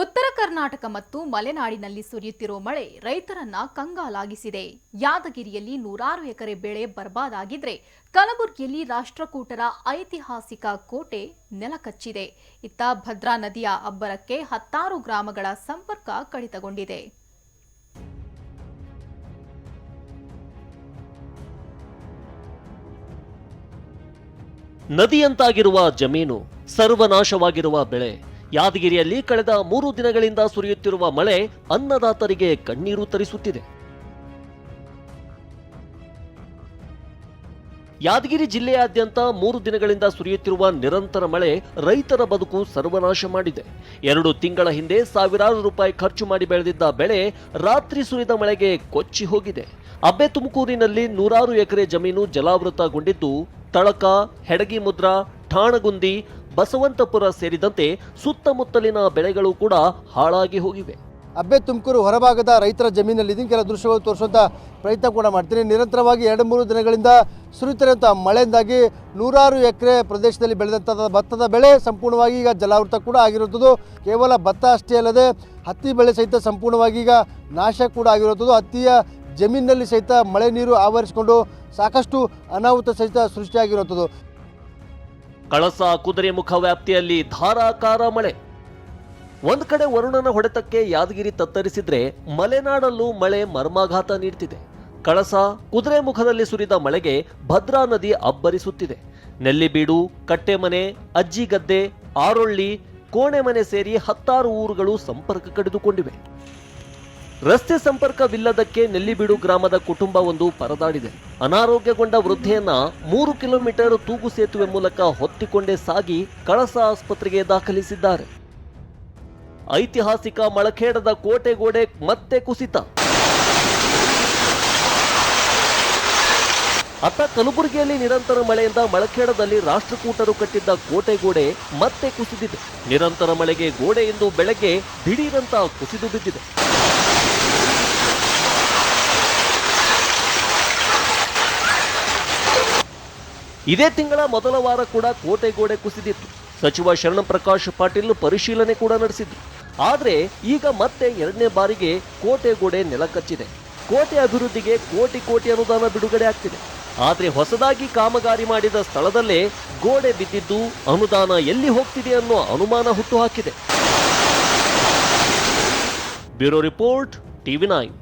ಉತ್ತರ ಕರ್ನಾಟಕ ಮತ್ತು ಮಲೆನಾಡಿನಲ್ಲಿ ಸುರಿಯುತ್ತಿರುವ ಮಳೆ ರೈತರನ್ನ ಕಂಗಾಲಾಗಿಸಿದೆ. ಯಾದಗಿರಿಯಲ್ಲಿ ನೂರಾರು ಎಕರೆ ಬೆಳೆ ಬರ್ಬಾದಾಗಿದ್ರೆ ಕಲಬುರಗಿಯಲ್ಲಿ ರಾಷ್ಟ್ರಕೂಟರ ಐತಿಹಾಸಿಕ ಕೋಟೆ ನೆಲಕಚ್ಚಿದೆ. ಇತ್ತ ಭದ್ರಾ ನದಿಯ ಅಬ್ಬರಕ್ಕೆ ಹತ್ತಾರು ಗ್ರಾಮಗಳ ಸಂಪರ್ಕ ಕಡಿತಗೊಂಡಿದೆ. ನದಿಯಂತಾಗಿರುವ ಜಮೀನು ಸರ್ವನಾಶವಾಗಿರುವ ಬೆಳೆ. ಯಾದಗಿರಿಯಲ್ಲಿ ಕಳೆದ ಮೂರು ದಿನಗಳಿಂದ ಸುರಿಯುತ್ತಿರುವ ಮಳೆ ಅನ್ನದಾತರಿಗೆ ಕಣ್ಣೀರು ತರಿಸುತ್ತಿದೆ. ಯಾದಗಿರಿ ಜಿಲ್ಲೆಯಾದ್ಯಂತ ಮೂರು ದಿನಗಳಿಂದ ಸುರಿಯುತ್ತಿರುವ ನಿರಂತರ ಮಳೆ ರೈತರ ಬದುಕು ಸರ್ವನಾಶ ಮಾಡಿದೆ. ಎರಡು ತಿಂಗಳ ಹಿಂದೆ ಸಾವಿರಾರು ರೂಪಾಯಿ ಖರ್ಚು ಮಾಡಿ ಬೆಳೆದಿದ್ದ ಬೆಳೆ ರಾತ್ರಿ ಸುರಿದ ಮಳೆಗೆ ಕೊಚ್ಚಿ ಹೋಗಿದೆ. ಅಬ್ಬೆ ತುಮಕೂರಿನಲ್ಲಿ ನೂರಾರು ಎಕರೆ ಜಮೀನು ಜಲಾವೃತಗೊಂಡಿದ್ದು, ತಳಕ, ಹೆಡಗಿ ಮುದ್ರಾ, ಠಾಣಗುಂದಿ ಬಸವಂತಪುರ ಸೇರಿದಂತೆ ಸುತ್ತಮುತ್ತಲಿನ ಬೆಳೆಗಳು ಕೂಡ ಹಾಳಾಗಿ ಹೋಗಿವೆ. ಅಬ್ಬೆ ತುಮಕೂರು ಹೊರಭಾಗದ ರೈತರ ಜಮೀನಲ್ಲಿ ಇದನ್ನು ಕೆಲ ದೃಶ್ಯಗಳು ತೋರಿಸುವಂಥ ಪ್ರಯತ್ನ ಕೂಡ ಮಾಡ್ತೀನಿ. ನಿರಂತರವಾಗಿ ಎರಡು ಮೂರು ದಿನಗಳಿಂದ ಸುರಿತಿರುವಂಥ ಮಳೆಯಿಂದಾಗಿ ನೂರಾರು ಎಕರೆ ಪ್ರದೇಶದಲ್ಲಿ ಬೆಳೆದಂಥ ಭತ್ತದ ಬೆಳೆ ಸಂಪೂರ್ಣವಾಗಿ ಈಗ ಜಲಾವೃತ ಕೂಡ ಆಗಿರುವಂಥದ್ದು. ಕೇವಲ ಭತ್ತ ಅಷ್ಟೇ ಅಲ್ಲದೆ ಹತ್ತಿ ಬೆಳೆ ಸಹಿತ ಸಂಪೂರ್ಣವಾಗಿ ಈಗ ನಾಶ ಕೂಡ ಆಗಿರುವಂಥದ್ದು. ಹತ್ತಿಯ ಜಮೀನಿನಲ್ಲಿ ಸಹಿತ ಮಳೆ ನೀರು ಆವರಿಸಿಕೊಂಡು ಸಾಕಷ್ಟು ಅನಾಹುತ ಸಹಿತ ಸೃಷ್ಟಿಯಾಗಿರುವಂಥದ್ದು. ಕಳಸ ಕುದುರೆಮುಖ ವ್ಯಾಪ್ತಿಯಲ್ಲಿ ಧಾರಾಕಾರ ಮಳೆ. ಒಂದ್ ಕಡೆ ವರುಣನ ಹೊಡೆತಕ್ಕೆ ಯಾದಗಿರಿ ತತ್ತರಿಸಿದ್ರೆ ಮಲೆನಾಡಲ್ಲೂ ಮಳೆ ಮರ್ಮಾಘಾತ ನೀಡ್ತಿದೆ. ಕಳಸ ಕುದುರೆಮುಖದಲ್ಲಿ ಸುರಿದ ಮಳೆಗೆ ಭದ್ರಾ ನದಿ ಅಬ್ಬರಿಸುತ್ತಿದೆ. ನೆಲ್ಲಿಬೀಡು, ಕಟ್ಟೆಮನೆ, ಅಜ್ಜಿಗದ್ದೆ, ಆರೊಳ್ಳಿ, ಕೋಣೆಮನೆ ಸೇರಿ ಹತ್ತಾರು ಊರುಗಳು ಸಂಪರ್ಕ ಕಡಿದುಕೊಂಡಿವೆ. ರಸ್ತೆ ಸಂಪರ್ಕವಿಲ್ಲದಕ್ಕೆ ನೆಲ್ಲಿಬೀಡು ಗ್ರಾಮದ ಕುಟುಂಬ ಒಂದು ಪರದಾಡಿದೆ. ಅನಾರೋಗ್ಯಗೊಂಡ ವೃದ್ಧೆಯನ್ನ ಮೂರು ಕಿಲೋಮೀಟರ್ ತೂಗು ಸೇತುವೆ ಮೂಲಕ ಹೊತ್ತಿಕೊಂಡೇ ಸಾಗಿ ಕಳಸ ಆಸ್ಪತ್ರೆಗೆ ದಾಖಲಿಸಿದ್ದಾರೆ. ಐತಿಹಾಸಿಕ ಮಳಖೇಡದ ಕೋಟೆಗೋಡೆ ಮತ್ತೆ ಕುಸಿತ. ಅತ್ತ ಕಲಬುರಗಿಯಲ್ಲಿ ನಿರಂತರ ಮಳೆಯಿಂದ ಮಳಖೇಡದಲ್ಲಿ ರಾಷ್ಟ್ರಕೂಟರು ಕಟ್ಟಿದ್ದ ಕೋಟೆಗೋಡೆ ಮತ್ತೆ ಕುಸಿದಿದೆ. ನಿರಂತರ ಮಳೆಗೆ ಗೋಡೆ ಇಂದು ಬೆಳಗ್ಗೆ ದಿಢೀರಂತ ಕುಸಿದು ಬಿದ್ದಿದೆ. ಇದೇ ತಿಂಗಳ ಮೊದಲ ವಾರ ಕೂಡ ಕೋಟೆ ಗೋಡೆ ಕುಸಿದಿತ್ತು. ಸಚಿವ ಶರಣಪ್ರಕಾಶ್ ಪಾಟೀಲ್ ಪರಿಶೀಲನೆ ಕೂಡ ನಡೆಸಿದ್ರು. ಆದರೆ ಈಗ ಮತ್ತೆ ಎರಡನೇ ಬಾರಿಗೆ ಕೋಟೆ ಗೋಡೆ ನೆಲಕಚ್ಚಿದೆ ಕೋಟೆ ಅಭಿವೃದ್ಧಿಗೆ ಕೋಟಿ ಕೋಟಿ ಅನುದಾನ ಬಿಡುಗಡೆ ಆಗ್ತಿದೆ. ಆದರೆ ಹೊಸದಾಗಿ ಕಾಮಗಾರಿ ಮಾಡಿದ ಸ್ಥಳದಲ್ಲೇ ಗೋಡೆ ಬಿದ್ದಿದ್ದು ಅನುದಾನ ಎಲ್ಲಿ ಹೋಗ್ತಿದೆ ಅನ್ನೋ ಅನುಮಾನ ಹುಟ್ಟುಹಾಕಿದೆ ಬ್ಯೂರೋ ರಿಪೋರ್ಟ್ ಟಿವಿ ನೈನ್.